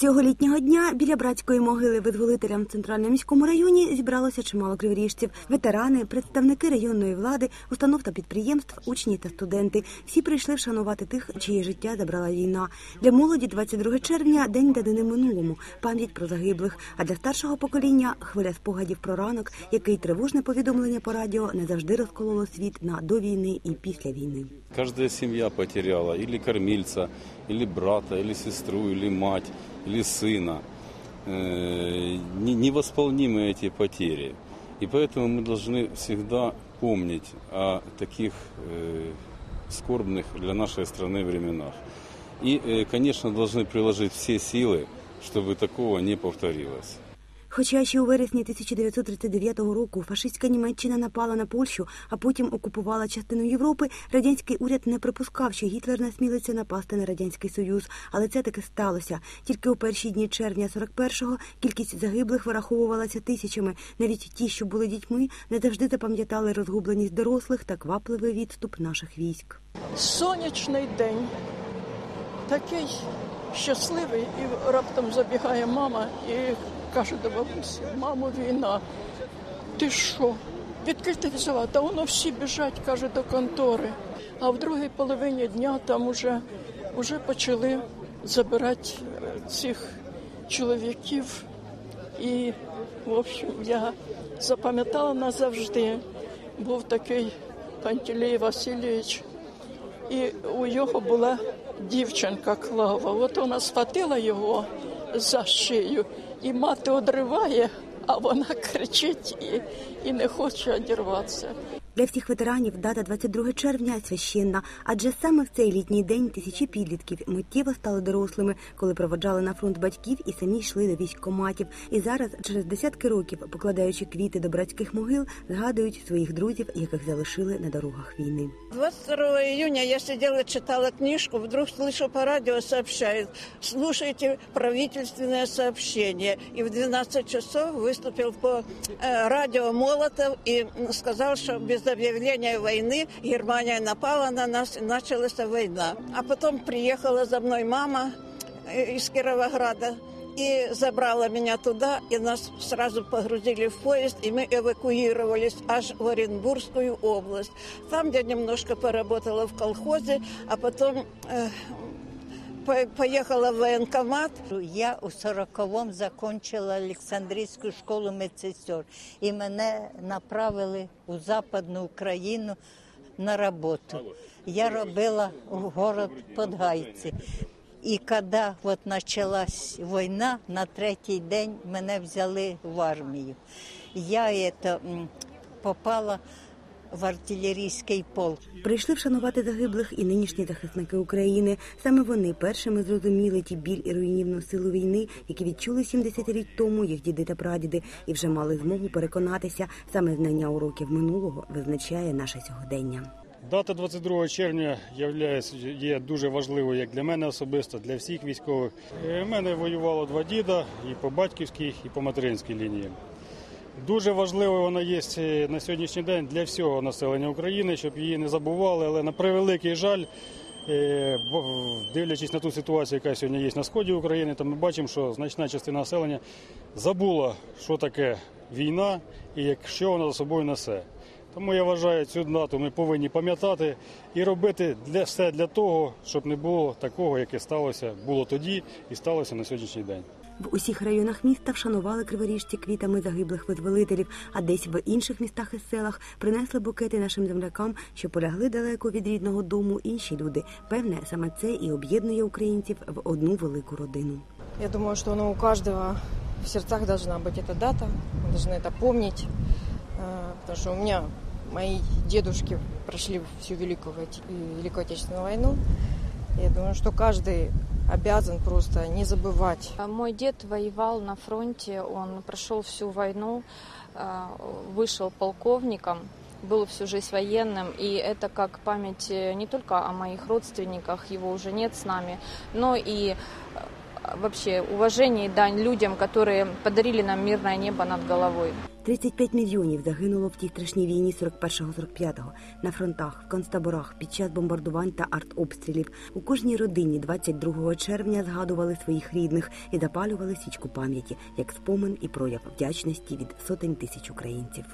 Цього літнього дня біля братської могили визволителям в центральному міському районі зібралося чимало криворіжців, ветерани, представники районної влади, установ та підприємств, учні та студенти. Всі прийшли вшанувати тих, чиє життя забрала війна. Для молоді 22 червня день данини минулому, пам'ять про загиблих. А для старшого покоління хвиля спогадів про ранок, який тривожне повідомлення по радіо не завжди розкололо світ на до війни і після війни. Каждая семья потеряла или кормильца, или брата, или сестру, или мать, или сына. Э, не- Невосполнимы эти потери. И поэтому мы должны всегда помнить о таких э, скорбных для нашей страны временах. И, э, конечно, должны приложить все силы, чтобы такого не повторилось. Хоча ще у вересні 1939 року фашистська Німеччина напала на Польщу, а потім окупувала частину Європи, радянський уряд не припускав, що Гітлер насмілиться напасти на радянський союз. Але це таки сталося. Тільки у перші дні червня 41-го кількість загиблих вираховувалася тисячами. Навіть ті, що були дітьми, не завжди запам'ятали розгубленість дорослих та квапливий відступ наших військ. Сонячний день, такий щасливий, і раптом забігає мама і каже до бабусі, мамо, війна. Ти що? Відкрий ти взяла? Та воно всі біжать, каже, до контори. А в другій половині дня там уже, уже почали забирати е, цих чоловіків. І, в общем, я запам'ятала назавжди. Був такий Пантелей Васильович, і у його була дівчинка Клава. От вона схватила його за шию, і мати одриває, а вона кричить і, і не хоче одірватися. Для всіх ветеранів дата 22 червня священна, адже саме в цей літній день тисячі підлітків миттєво стали дорослими, коли проводжали на фронт батьків і самі йшли до військкоматів. І зараз, через десятки років, покладаючи квіти до братських могил, згадують своїх друзів, яких залишили на дорогах війни. 22 июня я сидела, читала книжку, вдруг слышу по радио сообщают, слушайте правительственное сообщение. И в 12 часов выступил по э, радио Молотов и м, сказал, что без объявления войны Германия напала на нас и началась война. А потом приехала за мной мама э, из Кировограда и забрала меня туда, и нас сразу погрузили в поезд, и мы эвакуировались аж в Оренбургскую область. Там я немножко поработала в колхозе, а потом э, по- поехала в военкомат. Я у 40-му закінчила Олександрійську школу медсестер і мене направили у Западну Україну на роботу. Я робила в город Подгайці. І коли от почалась війна, на третій день мене взяли в армію. Я это, попала в артилерійський полк. Прийшли вшанувати загиблих і нинішні захисники України. Саме вони першими зрозуміли ті біль і руйнівну силу війни, які відчули 70 рік тому їх діди та прадіди, і вже мали змогу переконатися, саме знання уроків минулого визначає наше сьогодення. Дата 22 червня являється, є дуже важливою як для мене особисто, для всіх військових. У мене воювало два діда і по батьківській, і по материнській лінії. Дуже важливою вона є на сьогоднішній день для всього населення України, щоб її не забували. Але на превеликий жаль, е, дивлячись на ту ситуацію, яка сьогодні є на сході України, то ми бачимо, що значна частина населення забула, що таке війна і як- що вона за собою несе. Тому я вважаю, цю дату ми повинні пам'ятати і робити для все для того, щоб не було такого, яке сталося було тоді і сталося на сьогоднішній день. В усіх районах міста вшанували криворіжці квітами загиблих визволителів, а десь в інших містах і селах принесли букети нашим землякам, що полягли далеко від рідного дому інші люди. Певне, саме це і об'єднує українців в одну велику родину. Я думаю, что ну, у каждого в сердцах должна быть эта дата. Мы должны это помнить. Э, Потому что у меня мои дедушки прошли всю Великую, Оте- э, Великую Отечественную войну. Я думаю, что каждый обязан просто не забывать. Мой дед воевал на фронте, он прошел всю войну, а, вышел полковником, был всю жизнь военным, и это как память э, не только о моих родственниках, его уже нет с нами, но и э, вообще уважение и дань людям, которые подарили нам мирное небо над головой. 35 мільйонів загинуло в тій страшній війні 41-45-го на фронтах, в концтаборах під час бомбардувань та артобстрілів. У кожній родині 22 червня згадували своїх рідних і запалювали свічку пам'яті як спомин і прояв вдячності від сотень тисяч українців.